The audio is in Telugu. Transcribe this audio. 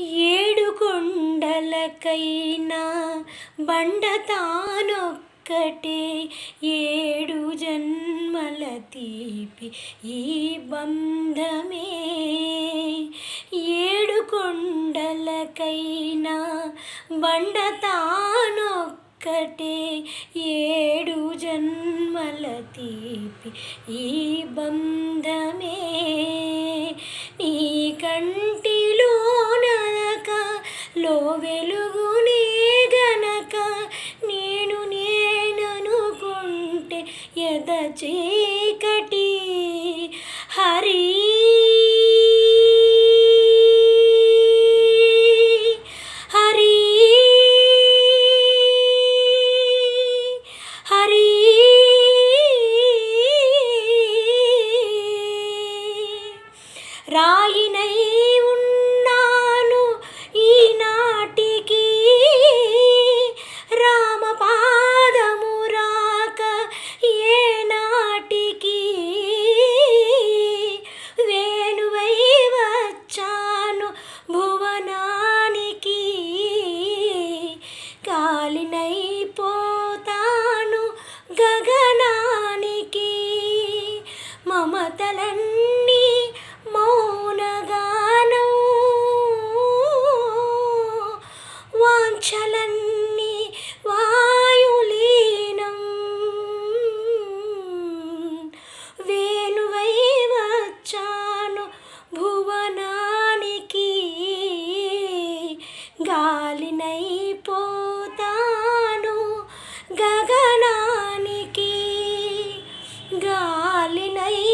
ఏడు కొండలకైనా బండ తానొక్కటే ఏడు జన్మల తీపి ఈ బంధమే. ఏడు కొండలకైనా బండ తానొక్కటే ఏడు జన్మల తీపి ఈ బంధమే. లో వెలుగునే గనక నేను నేననుకుంటే ఎద చీకటి? హరి! హరి! హరి! రాయినై మాటలన్నీ మౌనగానం. వాంఛలన్నీ వాయులీనం. వేణువై వచ్చాను భువనానికి. గాలినైపోతాను గగనానికి. గాలినై